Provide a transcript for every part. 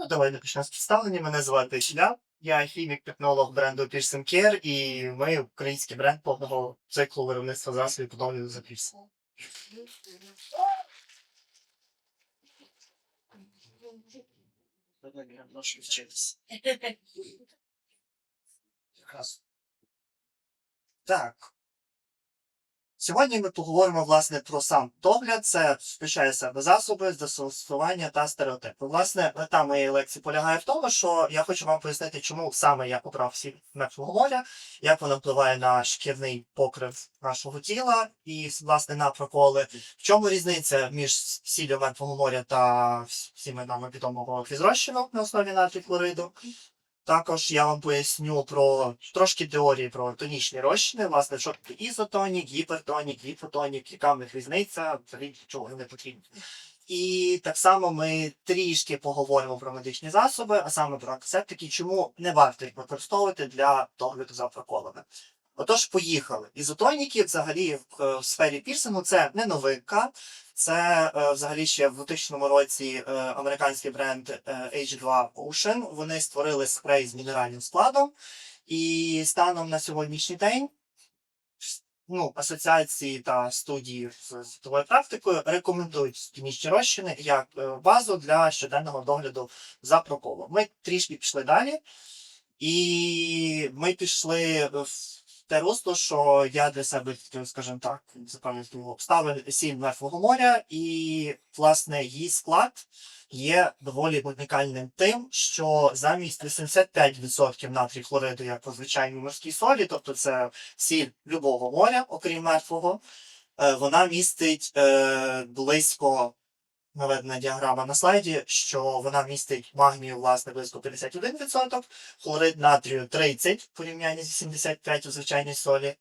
Ну, давай почнемо з представлення. Мене звати Ілля. Я хімік-технолог бренду Pearson Care, і ми український бренд повного циклу виробництва засобів подовлення за Pearson. Так. Сьогодні ми поговоримо власне про сам догляд. Це включає себе засоби, застосування та стереотипи. Власне, мета моєї лекції полягає в тому, що я хочу вам пояснити, чому саме я обрав мертвого моря, як вона впливає на шкірний покрив нашого тіла і власне на проколи. В чому різниця між сіллю мертвого моря та всіми нами відомого фізрозчину на основі натрію хлориду. Також я вам поясню про трошки теорії про тонічні розчини, власне, що таке ізотонік, гіпертонік, гіпотонік, яка в них різниця, взагалі чого не потрібно. І так само ми трішки поговоримо про медичні засоби, а саме про антисептики, чому не варто їх використовувати для догляду за проколами. Отож, поїхали. Ізотоніки взагалі в е, сфері пірсингу це не новинка. Це е, взагалі ще в 2000 році е, американський бренд е, H2 Ocean. Вони створили спрей з мінеральним складом. І станом на сьогоднішній день ну, асоціації та студії з світовою практикою рекомендують тонічні розчини як базу для щоденного догляду за проколом. Ми трішки пішли далі, і ми пішли в те русло, що я для себе, скажімо так, запам'ятав обставин сіль мертвого моря, і власне її склад є доволі унікальним тим, що замість 85% натрій хлориду, як по звичайній морській солі, тобто це сіль любого моря, окрім мертвого, е, вона містить е, близько наведена діаграма на слайді, що вона містить магнію, власне, близько 51%, хлорид натрію 30 в порівнянні з 75 у звичайній солі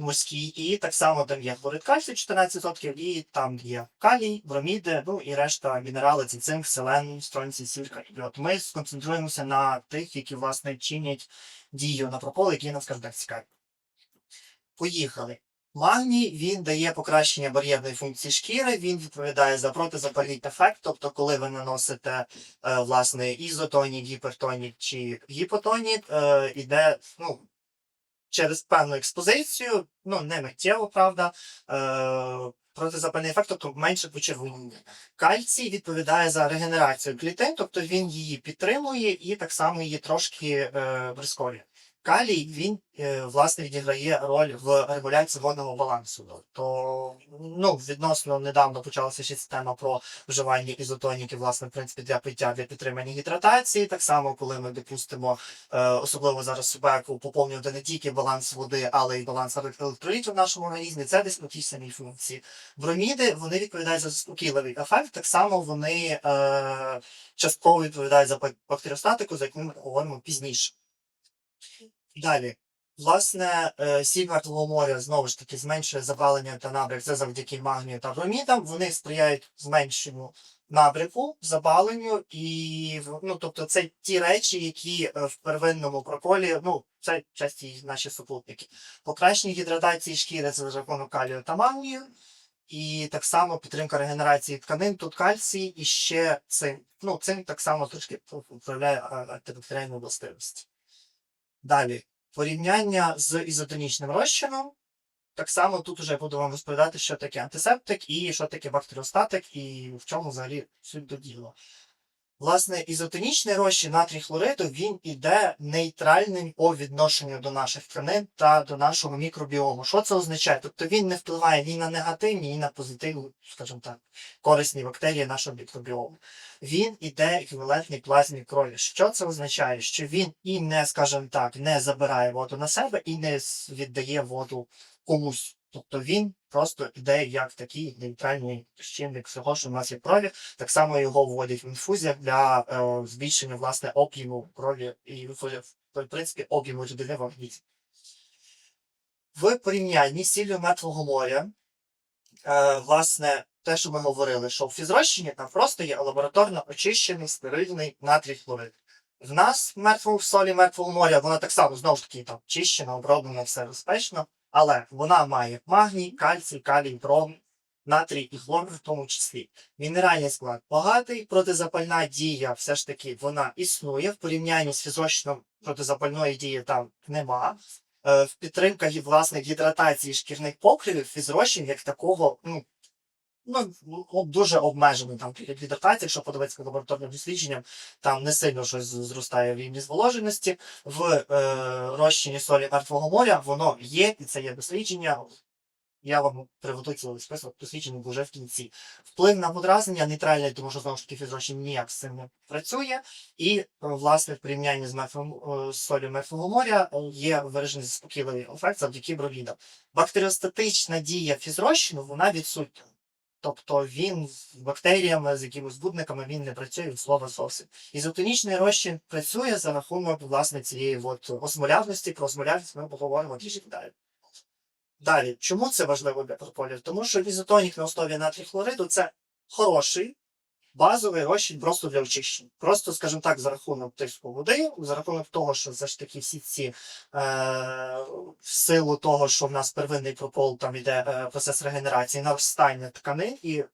морській, і так само там є хлорид кальцію 14%, і там є калій, броміди, ну і решта мінерали, це селен, стронцій, сірка і от Ми сконцентруємося на тих, які, власне, чинять дію на проколи, які нам, скажімо так, цікаві. Поїхали. Магній він дає покращення бар'єрної функції шкіри, він відповідає за протизапальний ефект, тобто, коли ви наносите е, власне ізотонік, гіпертонік чи гіпотонік, е, іде ну, через певну експозицію, ну не миттєво, правда. Е, Протизапальний ефект, тобто менше почервоніння. Кальцій відповідає за регенерацію клітин, тобто він її підтримує і так само її трошки е, прискорює. Калій він е, власне відіграє роль в регуляції водного балансу. То ну відносно недавно почалася ще ця тема про вживання ізотоніків, власне, в принципі, для пиття для підтримання гідратації. Так само, коли ми допустимо, е, особливо зараз спеку, поповнювати не тільки баланс води, але й баланс електролітів в нашому організмі. Це десь на тій самій функції. Броміди вони відповідають за заспокійливий ефект. Так само вони е, частково відповідають за бактеріостатику, за яку ми говоримо пізніше. Далі. Власне, е, сіль мертвого моря знову ж таки зменшує забалення та набряк. Це завдяки магнію та бромідам. Вони сприяють зменшенню набряку, забаленню і ну, тобто це ті речі, які е, в первинному проколі, ну, це часті наші супутники. Покращення гідратації шкіри за рахунок калію та магнію. І так само підтримка регенерації тканин, тут кальцій і ще цинк. Ну, цинк так само трошки вправляє антибактеріальну властивість. Далі, порівняння з ізотонічним розчином. Так само тут вже буду вам розповідати, що таке антисептик і що таке бактеріостатик, і в чому взагалі суть до діла. Власне, ізотонічний розчин натрій хлориду він іде нейтральним по відношенню до наших тканин та до нашого мікробіому. Що це означає? Тобто він не впливає ні на негативні, ні на позитивні, скажімо так, корисні бактерії нашого мікробіому. Він іде еквівалентний плазмі крові. Що це означає? Що він і не, скажімо так, не забирає воду на себе і не віддає воду комусь. Тобто він просто йде як такий нейтральний чинник всього, що в нас є в крові. Так само його вводять в інфузіях для е, збільшення власне об'єму крові і в принципі об'єму рідини в організмі. В порівнянні з сіллю мертвого моря, е, власне, те, що ми говорили, що в фізрозчині там просто є лабораторно очищений стерильний натрій хлорид. В нас в мертвому в солі мертвого моря вона так само знову ж таки там чищена, оброблена, все безпечно, але вона має магній, кальцій, калій, бром натрій і хлор в тому числі. Мінеральний склад багатий, протизапальна дія все ж таки вона існує. В порівнянні з фізичним протизапальної дії там нема. Е, В підтримках власне гідратації шкірних покривів фізрозчин як такого, ну, ну, дуже обмежений там гідратація, якщо подивитися лабораторним дослідженням, там не сильно щось зростає в рівні зволоженості. В е, розчині солі мертвого моря воно є, і це є дослідження. Я вам приведу цілий список досліджень вже в кінці. Вплив на подразнення нейтральний, тому що знову ж таки фізрозчин ніяк з цим не працює. І, е, власне, в порівнянні з мертвим е, з солью мертвого моря е, є виражений заспокійливий ефект завдяки бровідам. Бактеріостатична дія фізрозчину, вона відсутня. Тобто він з бактеріями, з якимись будниками він не працює від слова зовсім. Ізотонічний розчин працює за рахунок власне цієї от осмолярності. Про осмолярність ми поговоримо трішки далі. Далі, чому це важливо для прополів? Тому що ізотонік на основі натрій хлориду це хороший базовий розчин просто для очищення. Просто, скажімо так, за рахунок тиску води, за рахунок того, що все ж таки всі ці е, в силу того, що в нас первинний пропол там іде е, процес регенерації, наростання тканин, і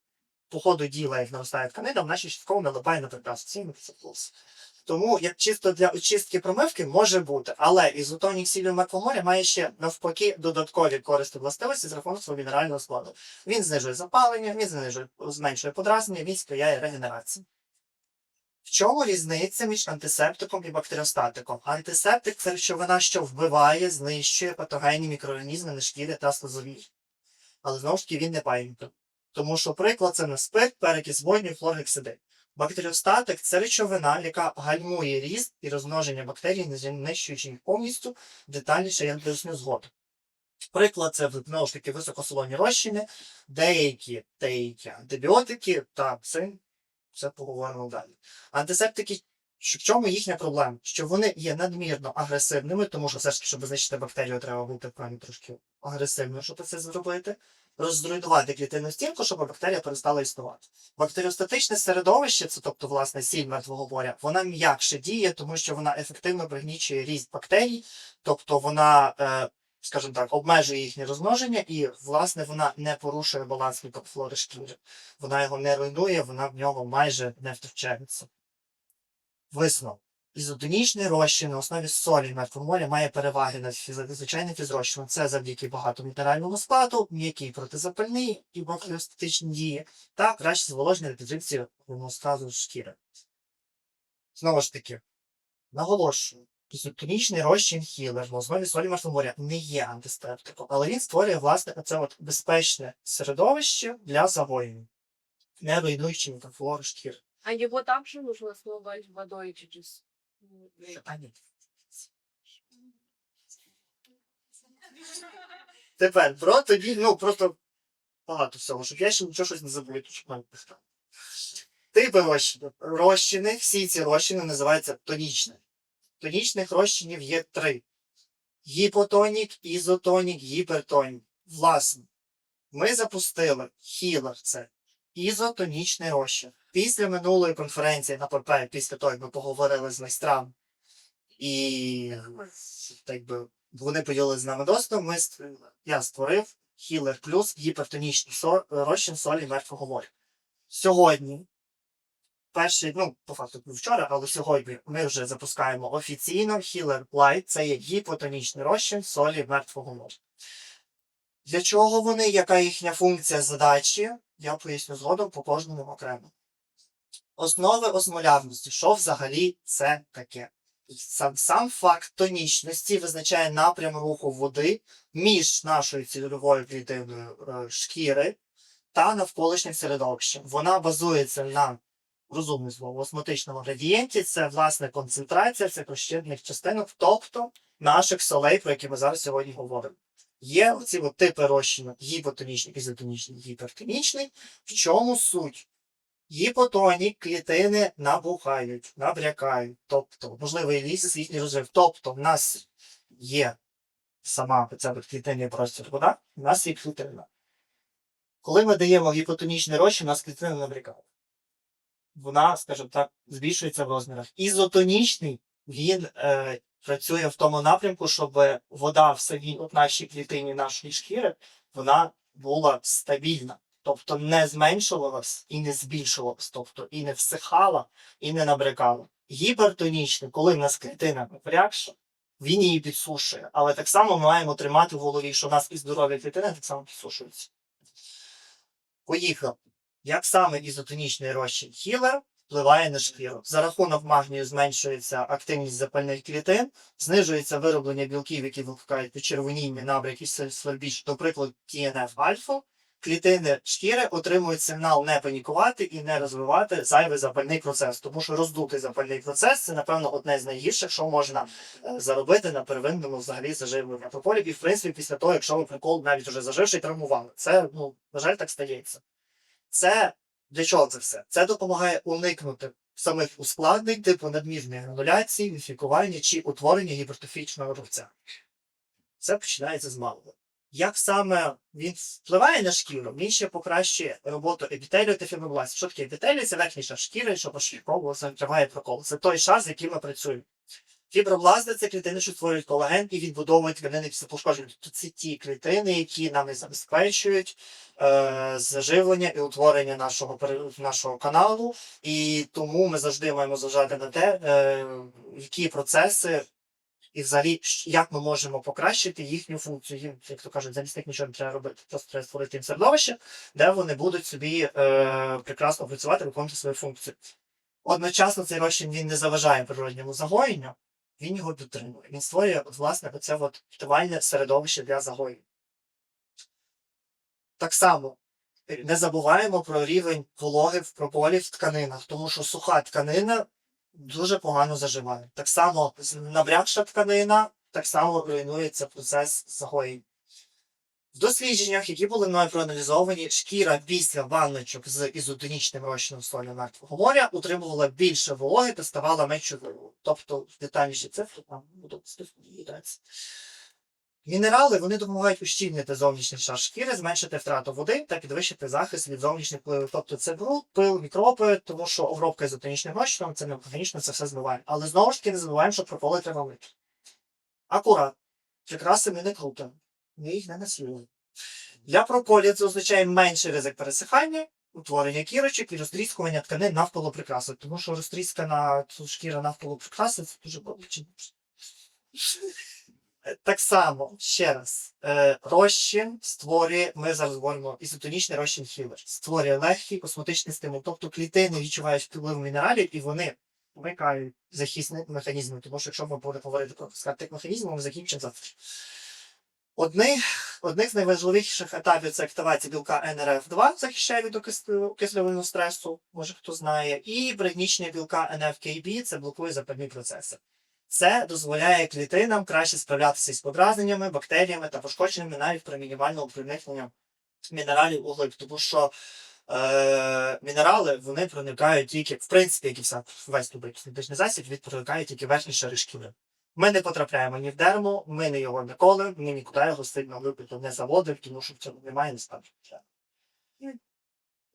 по ходу діла, як наростає тканина, в нашій частково налипає на прекрасну плюс. Тому як чисто для очистки промивки може бути, але ізотонік сілю моря має ще навпаки додаткові користі властивості з рахунок свого мінерального складу. Він знижує запалення, він знижує зменшує подразнення, він сприяє регенерації. В чому різниця між антисептиком і бактеріостатиком? Антисептик це речовина, що вбиває, знищує патогенні мікроорганізми на шкірі та слизові. Але знову ж таки він не паїнка. Тому що приклад це не спирт, перекис водню, хлоргексидин. Бактеріостатик це речовина, яка гальмує ріст і розмноження бактерій, не знищуючи їх повністю, детальніше я поясню згодом. Приклад це знову ж таки високосолоні розчини, деякі деякі антибіотики та цим це поговоримо далі. Антисептики, в чому їхня проблема? Що вони є надмірно агресивними, тому що все ж таки, щоб знищити бактерію, треба бути певні трошки агресивним, щоб це зробити. Розруйнувати клітинну стінку, щоб бактерія перестала існувати. Бактеріостатичне середовище, це тобто власне сіль мертвого моря, вона м'якше діє, тому що вона ефективно пригнічує ріст бактерій, тобто вона, е, скажімо так, обмежує їхнє розмноження, і власне вона не порушує баланс мікрофлори шкіри. Вона його не руйнує, вона в нього майже не втручається. Висновок. Ізотонічний розчин на основі солі мертвого моря має переваги над звичайним фізрозчином. Це завдяки багатомітеральному складу, м'який протизапальний і бактеріостатичні дії та краще зволоження та підживці гомеостазу шкіри. Знову ж таки, наголошую, ізотонічний розчин хілер на основі солі моря не є антисептиком, але він створює власне це от безпечне середовище для загоєння, не руйнуючи мікрофлору шкіри. А его также нужно смывать водой через... А, ні. Тепер про тоді, ну просто багато всього, щоб я ще нічого щось не забув, то. Типи розчинів. Розчини, всі ці розчини називаються тонічними. Тонічних розчинів є три: гіпотонік, ізотонік, гіпертонік. Власне, ми запустили хілер це ізотонічний розчин. Після минулої конференції на ПП, після того, як ми поговорили з майстрами, і так би вони поділилися з нами ми я створив Healer Plus гіпертонічний розчин солі мертвого моря. Сьогодні, перший, ну, по факту вчора, але сьогодні ми вже запускаємо офіційно Healer Light, це є гіпотонічний розчин солі мертвого моря. Для чого вони, яка їхня функція задачі, я поясню згодом по кожному окремо. Основи осмолярності, що взагалі це таке? Сам, сам факт тонічності визначає напрям руху води між нашою цільовою клітиною е, шкіри та навколишнім середовищем. Вона базується на розумне слово осмотичному градієнті. Це власне концентрація цих частинок, тобто наших солей, про які ми зараз сьогодні говоримо. Є оці от типи розчину гіпотонічний, ізотонічний, гіпертонічний. В чому суть? Гіпотонні клітини набухають, набрякають, тобто можливий ліс їхній розрив. Тобто в нас є сама ця клітинний простір вода, в нас є клітина. Коли ми даємо гіпотонічний розчин, у нас клітина набрякає. Вона, скажімо так, збільшується в розмірах. Ізотонічний він е, працює в тому напрямку, щоб вода в самій от нашій клітині нашої шкіри вона була стабільна. Тобто не зменшувалась і не збільшувалась, тобто і не всихала, і не набрякала. Гіпертонічне, коли в нас клітина напрягша, він її підсушує. Але так само ми маємо тримати в голові, що в нас і здоров'я клітини так само підсушується. Поїхав. Як саме ізотонічний розчин хілер впливає на шкіру? За рахунок магнію зменшується активність запальних клітин, знижується вироблення білків, які викликають почервоніння, набряк і свербіж, до прикладу, TNF альфа. Клітини шкіри отримують сигнал не панікувати і не розвивати зайвий запальний процес, тому що роздутий запальний процес це, напевно, одне з найгірших, що можна е, заробити на первинному взагалі заживленні прополів. І в принципі, після того, якщо ви прикол навіть вже заживши, травмували. Це, ну, на жаль, так стається. Це для чого це все? Це допомагає уникнути самих ускладнень, типу надмірної грануляції, інфікування чи утворення гіпертрофічного рубця. Це починається з малого. Як саме він впливає на шкіру, він ще покращує роботу епітелію та фібробластів. Що таке епітелій? Це верхній шар шкіри, що поширково закриває прокол. Це той шар, з яким ми працюємо. Фібробласти це клітини, що створюють колаген і відбудовують тканини після пошкодження. Тобто це ті клітини, які нам і забезпечують е, заживлення і утворення нашого нашого каналу. І тому ми завжди маємо зважати на те, е, які процеси і взагалі як ми можемо покращити їхню функцію. Як то кажуть, замість них нічого не треба робити. Просто треба створити їм середовище, де вони будуть собі е, прекрасно працювати, виконувати свою функцію. Одночасно цей розчин він не заважає природньому загоєнню, він його підтримує. Він створює, власне, оце от оптимальне середовище для загоїв. Так само е, не забуваємо про рівень вологи в прополі в тканинах, тому що суха тканина дуже погано заживає. Так само набрякша тканина, так само руйнується процес загоєння. В дослідженнях, які були мною проаналізовані, шкіра після ванночок з ізотонічним розчином солі мертвого моря утримувала більше вологи та ставала менш чутливою. Тобто детальніші цифри там будуть співпадатися. Мінерали вони допомагають ущільнити зовнішній шар шкіри, зменшити втрату води та підвищити захист від зовнішніх впливів. Тобто це бруд, пил, мікроби, тому що обробка ізотонічним розчином це не органічно, це все змиває. Але знову ж таки не забуваємо, що прополи треба мити. Акурат. Прикраси ми не крутимо. Ми їх не насилюємо. Для прополі це означає менший ризик пересихання, утворення кірочок і розтріскування тканин навколо прикраси. Тому що розтріскана шкіра навколо прикраси це дуже боляче. Так само, ще раз, е, розчин створює, ми зараз говоримо ізотонічний розчин хілер, створює легкий осмотичний стимул. Тобто клітини відчувають вплив мінералів і вони вмикають захисні механізми. Тому що якщо ми будемо говорити про скартик механізму, ми закінчимо завтра. Одних, одних з найважливіших етапів це активація білка НРФ2, захищає від окислювального стресу, може хто знає, і пригнічення білка НФКБ це блокує запальні процеси. Це дозволяє клітинам краще справлятися із подразненнями, бактеріями та пошкодженнями навіть при мінімальному проникненню мінералів у тому що е, мінерали вони проникають тільки, в принципі, як і вся весь тубий засіб, він проникає тільки верхні шари шкіри. Ми не потрапляємо ні в дерму, ми не його ніколи, ми нікуди його сильно глибоко не заводимо, тому що в цьому немає насправді.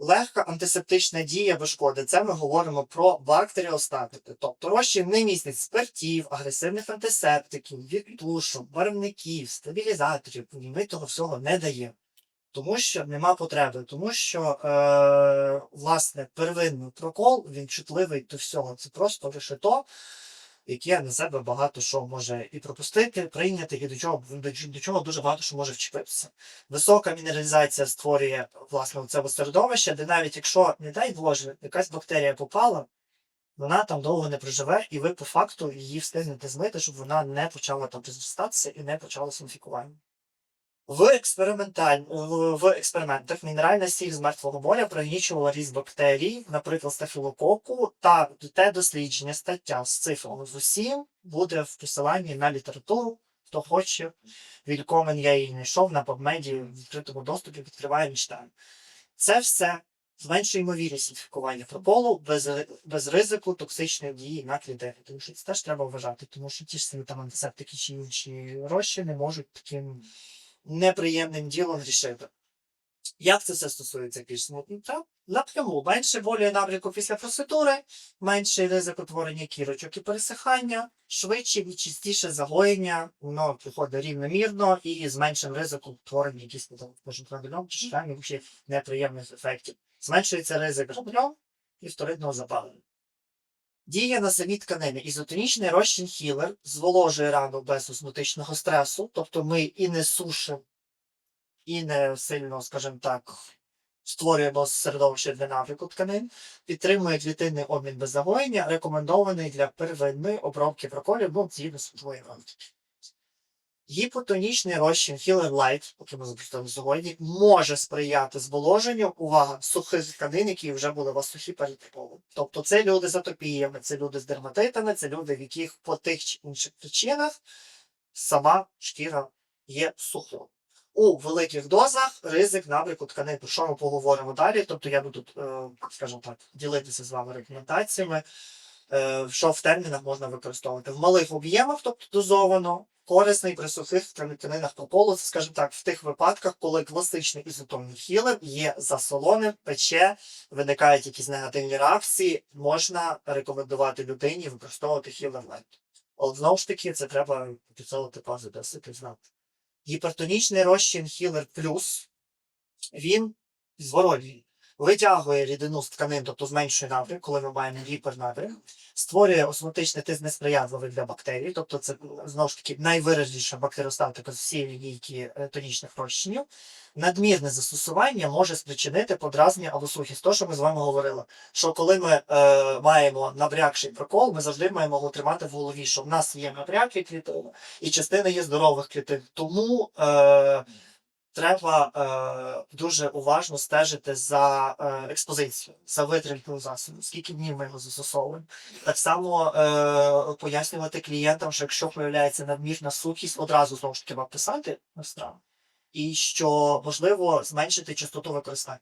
Легка антисептична дія без шкоди. Це ми говоримо про бактеріостатики. Тобто розчин не містить спиртів, агресивних антисептиків, відтушок, барвників, стабілізаторів. Ми того всього не даємо. Тому що нема потреби, тому що е, власне первинний прокол він чутливий до всього. Це просто лише то, яке на себе багато що може і пропустити, прийняти, і до чого до, до чого дуже багато що може вчепитися. Висока мінералізація створює власне це середовище, де навіть якщо, не дай Боже, якась бактерія попала, вона там довго не проживе, і ви по факту її встигнете змити, щоб вона не почала там розростатися і не почала інфікування. В, експерименталь... в в експериментах мінеральна сіль з мертвого моря пригнічувала ріст бактерій, наприклад, стафілококу, та те дослідження, стаття з цифрами з усім буде в посиланні на літературу. Хто хоче, вількомен я її знайшов на PubMed в відкритому доступі, відкриває читає. Це все зменшує ймовірність інфікування прополу без, без ризику токсичної дії на клітини. Тому що це теж треба вважати, тому що ті ж самі там антисептики чи інші розчини можуть таким неприємним ділом рішити. Як це все стосується більш смутника? Напряму менше болю набряку після процедури, менший ризик утворення кірочок і пересихання, швидше і частіше загоєння, воно приходить рівномірно і з меншим ризиком утворення там, може, чи штамів чи неприємних ефектів. Зменшується ризик гранульом і вторинного запалення. Дія на самі тканини. Ізотонічний розчин хілер зволожує рану без осмотичного стресу, тобто ми і не сушимо, і не сильно, скажімо так, створюємо середовище для навику тканин, підтримує клітинний обмін без загоєння, рекомендований для первинної обробки проколів, бо згідно з рамки. Гіпотонічний розчин Healer Light, який ми запустили сьогодні, може сприяти зволоженню, увага, сухих тканин, які вже були у вас сухі перед приколом. Тобто це люди з атопіями, це люди з дерматитами, це люди, в яких по тих чи інших причинах сама шкіра є сухою. У великих дозах ризик набряку тканин, про що ми поговоримо далі. Тобто я буду, е, скажімо так, ділитися з вами рекомендаціями, е, що в термінах можна використовувати. В малих об'ємах, тобто дозовано, корисний при сухих тканинах прополу, це, скажімо так, в тих випадках, коли класичний ізотонний хілер є засоленим, пече, виникають якісь негативні реакції, можна рекомендувати людині використовувати хілер лайт. Але знову ж таки, це треба підсилити пази досити знати. Гіпертонічний розчин Healer Plus, він зворотній. Витягує рідину з тканин, тобто зменшує напрям, коли ми маємо гіпернапрям, створює осмотичний тиск несприятливий для бактерій, тобто це знову ж таки найвиразніша бактеріостатика з всієї лінійки е, тонічних розчинів. Надмірне застосування може спричинити подразнення або сухість. То, що ми з вами говорили, що коли ми е, маємо набрякший прокол, ми завжди маємо його тримати в голові, що в нас є набряки клітини і частина є здорових клітин. Тому е, треба е, дуже уважно стежити за е, експозицією, за витримкою засобу, скільки днів ми його застосовуємо. Так само е, пояснювати клієнтам, що якщо появляється надмірна сухість, одразу знову ж таки писати на страву. І що можливо зменшити частоту використання.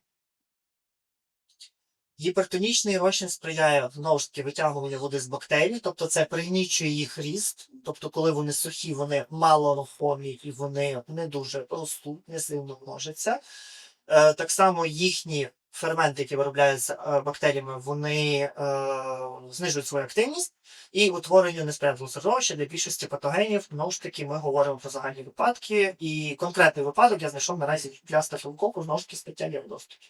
Гіпертонічний розчин сприяє знову ж таки витягуванню води з бактерій, тобто це пригнічує їх ріст. Тобто, коли вони сухі, вони мало рухомі і вони не дуже ростуть, не сильно множаться. Е, так само їхні ферменти, які виробляються е, бактеріями, вони е, знижують свою активність і утворенню несприятливого середовища для більшості патогенів. Знову ж таки, ми говоримо про загальні випадки. І конкретний випадок я знайшов наразі для стафілококу, знову ж таки, стаття є в доступі.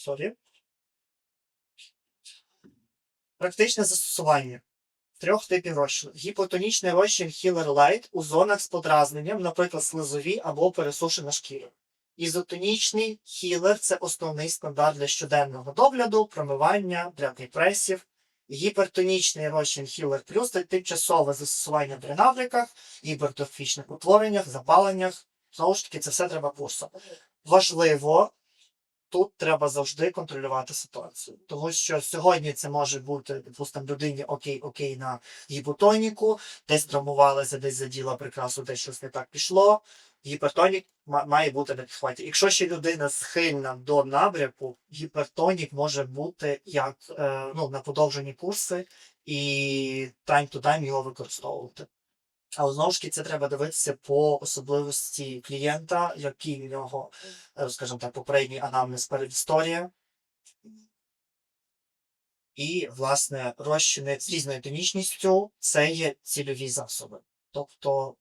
Сорі. Практичне застосування трьох типів розчину. Гіпотонічний розчин Healer Light у зонах з подразненням, наприклад, слизові або пересушена шкіра. Ізотонічний хілер це основний стандарт для щоденного догляду, промивання для депресів. Гіпертонічний розчин Healer Plus це тимчасове застосування при набряках, гіпертрофічних утвореннях, запаленнях. Знову ж таки, це все треба курсом. Важливо тут треба завжди контролювати ситуацію. Тому що сьогодні це може бути, допустимо, людині окей, окей на гіпотоніку, десь травмувалася, десь заділа прикрасу, десь щось не так пішло. Гіпертонік має бути на підхваті. Якщо ще людина схильна до набряку, гіпертонік може бути як е, ну, на подовжені курси і to time його використовувати. Але знову ж таки, це треба дивитися по особливості клієнта, який в нього, е, скажімо так, попередній анамнез передісторія. І, власне, розчини з різною тонічністю це є цільові засоби. Тобто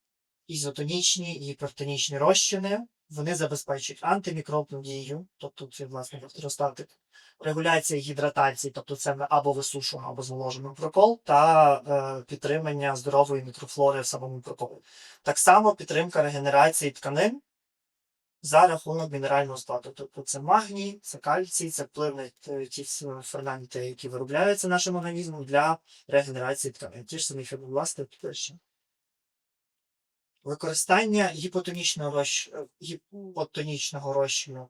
ізотонічні і гіпертонічні розчини вони забезпечують антимікробну дію, тобто це, власне, бактеріостатик, регуляція гідратації, тобто це або висушуємо, або зволожуємо прокол, та е, підтримання здорової мікрофлори в самому проколі. Так само підтримка регенерації тканин за рахунок мінерального складу. Тобто це магній, це кальцій, це впливне е, ті ферменти, які виробляються нашим організмом для регенерації тканин. Ті ж самі фібробласти тощо. Використання гіпотонічного гіпотонічного розчину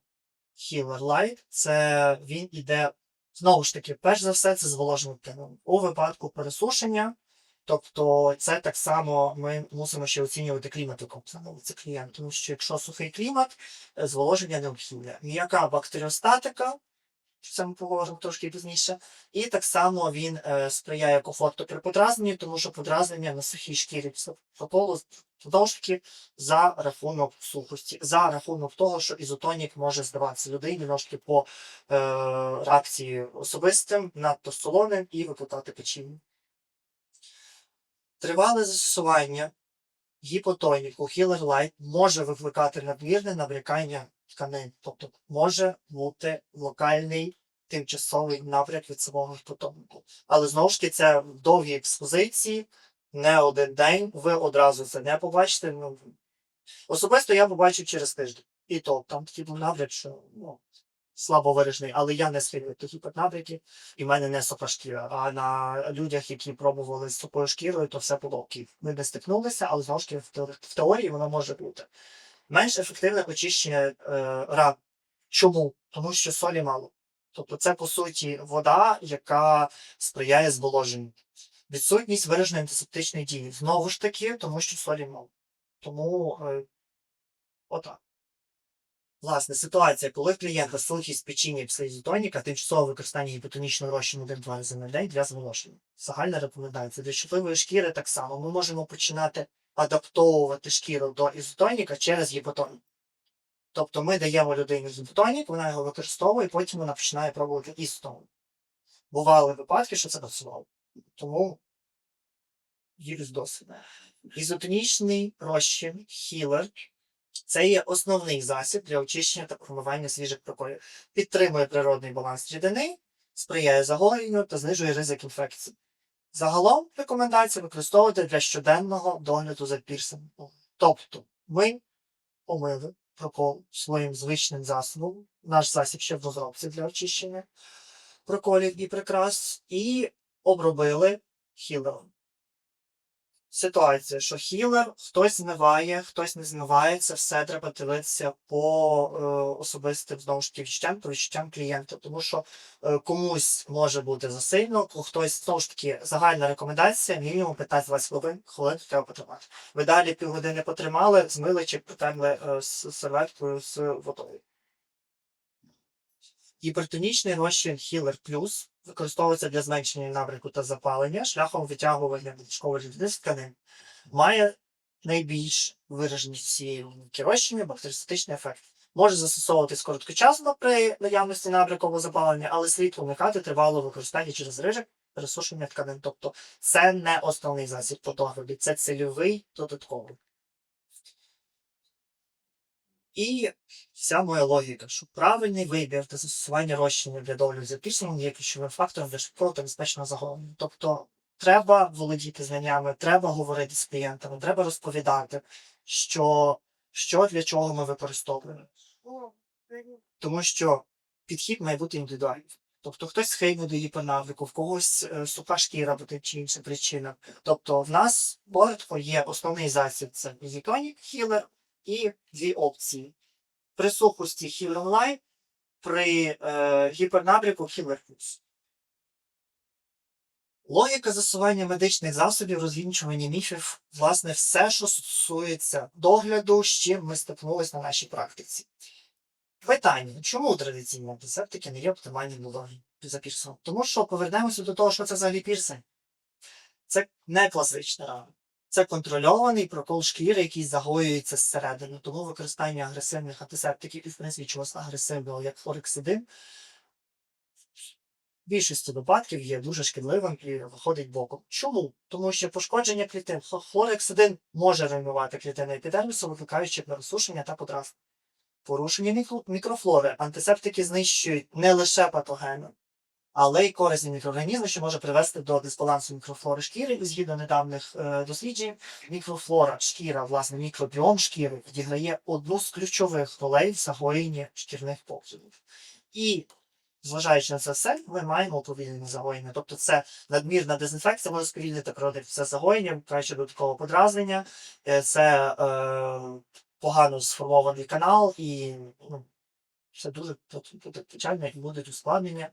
Healer Light, це він іде знову ж таки, перш за все, це зволожений тканин. У випадку пересушення, тобто це так само ми мусимо ще оцінювати клімат, в якому клієнт, тому що якщо сухий клімат, е, зволоження необхідне. М'яка бактеріостатика, це ми поговоримо трошки пізніше. І так само він е, сприяє комфорту при подразненні, тому що подразнення на сухій шкірі таки за рахунок сухості, за рахунок того, що ізотонік може здаватися людині знову по е, реакції особистим, надто солоним і викликати печіння. Тривале застосування гіпотоніку Healer Light може викликати надмірне набрякання тканин, тобто може бути локальний тимчасовий набряк від самого гіпотоніку. Але знову ж таки, це в довгій експозиції, не один день, ви одразу це не побачите. Ну, особисто я побачив через тиждень. І то там такий був набряк, що ну, слабо виражений, але я не схильний до гіпотнабряків, і в мене не супа шкіра. А на людях, які пробували з супою шкірою, то все було окей. Ми не стикнулися, але знову ж таки в теорії воно може бути. Менш ефективне очищення е, ран. Чому? Тому що солі мало. Тобто це, по суті, вода, яка сприяє зволоженню. Відсутність вираженої антисептичної дії. Знову ж таки, тому що солі мало. Тому е, отак. Власне, ситуація, коли в клієнта сухість печіння після ізотоніка, тимчасове використання гіпотонічного розчину 1-2 рази на день для зволоження. Загальна рекомендація. Для чутливої шкіри так само. Ми можемо починати адаптовувати шкіру до ізотоніка через гіпотонік. Тобто ми даємо людині гіпотонік, вона його використовує, і потім вона починає пробувати ізотонік. Бували випадки, що це працювало. Тому ділюсь досвідом. Ізотонічний розчин хілер це є основний засіб для очищення та промивання свіжих проколів. Підтримує природний баланс рідини, сприяє загоєнню та знижує ризик інфекцій. Загалом рекомендація використовувати для щоденного догляду за пірсами. Тобто ми помили прокол своїм звичним засобом, наш засіб ще в розробці для очищення проколів і прикрас, і обробили хілером. Ситуація, що хілер хтось змиває, хтось не змиває, це все треба дивитися по е, особистим знову ж таки відчуттям, по відчуттям клієнта. Тому що е, комусь може бути засильно, хтось знову ж таки загальна рекомендація, мінімум 15-20 хвилин, хвилин треба потримати. Ви далі півгодини потримали, змили чи потерли е, серветкою з водою. Гіпертонічний розчин Healer Plus використовується для зменшення набряку та запалення шляхом витягування з тканин. Має найбільш вираженість цієї лінійки розчинів бактеріостатичний ефект. Може застосовуватись короткочасно при наявності набряку або запалення, але слід уникати тривалого використання через рижик пересушення тканин. Тобто це не основний засіб догляді, це цільовий додатковий. І вся моя логіка, що правильний вибір та застосування розчинів для догляду за пірсингом є ключовим фактором для швидкого та безпечного загоєння. Тобто треба володіти знаннями, треба говорити з клієнтами, треба розповідати, що, що для чого ми використовуємо. Тому що підхід має бути індивідуальний. Тобто хтось схильний до гіпернавику, в когось е, суха шкіра по тим чи іншим причинам. Тобто в нас коротко є основний засіб це Ізотонік хілер і дві опції. При сухості Healer Light, при е, гіпернабряку Healer Plus. Логіка застосування медичних засобів, розвінчування міфів, власне, все, що стосується догляду, з чим ми стикнулися на нашій практиці. Питання: чому традиційні антисептики не є оптимальним за пірсом? Тому що повернемося до того, що це взагалі пірсинг. Це не класична рана. Це контрольований прокол шкіри, який загоюється зсередини. Тому використання агресивних антисептиків і в принципі чогось агресивного, як флорексидин, в більшості випадків є дуже шкідливим і виходить боком. Чому? Тому що пошкодження клітин хло- флорексидин може руйнувати клітини епідермісу, викликаючи пересушення та подразнення. Порушення мікрофлори антисептики знищують не лише патогени, але й корисні мікроорганізми, що може привести до дисбалансу мікрофлори шкіри. І згідно недавніх е, досліджень, мікрофлора шкіра, власне, мікробіом шкіри відіграє одну з ключових ролей в загоєнні шкірних покривів. І зважаючи на це все, ми маємо уповільнене загоєння. Тобто це надмірна дезінфекція може сповільнити це загоєння, краще додаткове подразнення, е, це е, погано сформований канал і ну, все дуже печально, як будуть ускладнення.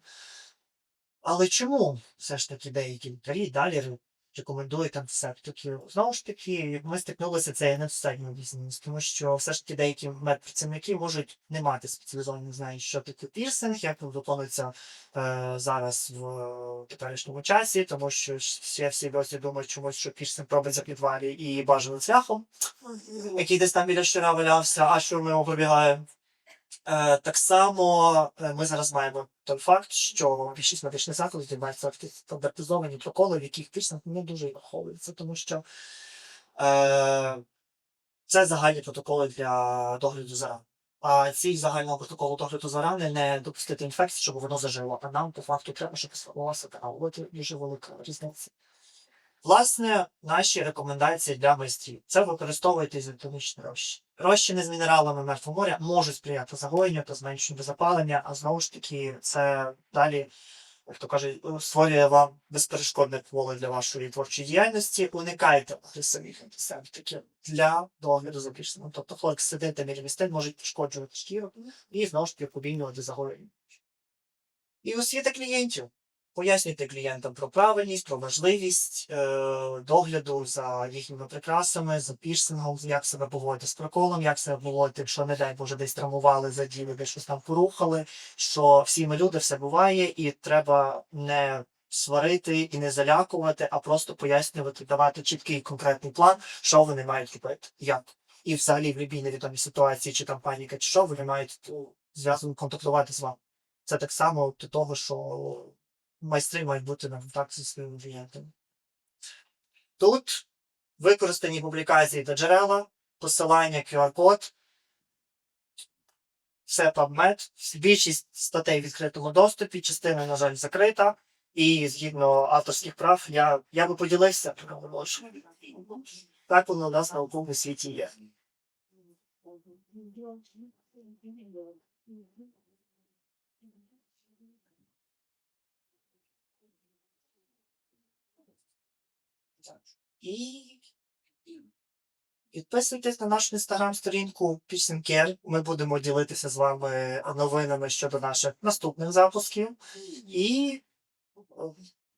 Але чому все ж таки деякі лікарі далі ре- рекомендує там все таки. Знову ж таки, ми стикнулися, це недостатньо бізнес, тому що все ж таки деякі медпрацівники можуть не мати спеціалізованих знань, що таке пірсинг, як він виконується е, зараз в теперішньому часі, тому що ж всі досі думають чомусь, що пірсинг робиться в підвалі і бажано цвяхом, який десь там біля щира валявся, а що ми його пробігає. Е, так само е, ми зараз маємо той факт, що більшість медичних закладів мають стандартизовані протоколи, в яких пірсинг не дуже і тому що е, це загальні протоколи для догляду за ранами. А ці загального протоколу догляду за рани не допустити інфекції, щоб воно зажило. А нам по факту треба, щоб сформувалася така дуже велика різниця. Власне, наші рекомендації для майстрів це використовуйте ізотонічні розчини. Розчини з мінералами мертвого моря можуть сприяти загоєнню та зменшенню запалення, а знову ж таки, це далі, як то кажуть, створює вам безперешкодне поле для вашої творчої діяльності. Уникайте агресивних антисептиків для догляду за пірсингом. Тобто флексидин та мірімістин можуть пошкоджувати шкіру і знову ж таки побільнювати загоєння. І освіта клієнтів. Пояснюйте клієнтам про правильність, про важливість е, догляду за їхніми прикрасами, за пірсингом, як себе поводити з проколом, як себе поводити, якщо, не дай Боже, десь травмували, заділи, десь щось там порухали, що всі ми люди, все буває, і треба не сварити і не залякувати, а просто пояснювати, давати чіткий конкретний план, що вони мають робити, як. І взагалі в будь-якій невідомій ситуації, чи там паніка, чи що, вони мають ну, зв'язано контактувати з вами. Це так само до того, що майстри мають бути на контакті зі своїми клієнтами. Тут використані публікації та джерела, посилання, QR-код, все PubMed, більшість статей в відкритому доступі, частина, на жаль, закрита. І згідно авторських прав, я, я би поділився. Так воно у нас в науковому світі є. І підписуйтесь на нашу інстаграм-сторінку Care. Ми будемо ділитися з вами новинами щодо наших наступних запусків. І е,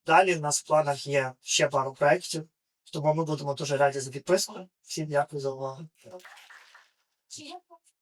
далі в нас в планах є ще пару проєктів, тому ми будемо дуже раді за підписку. Всім дякую за увагу.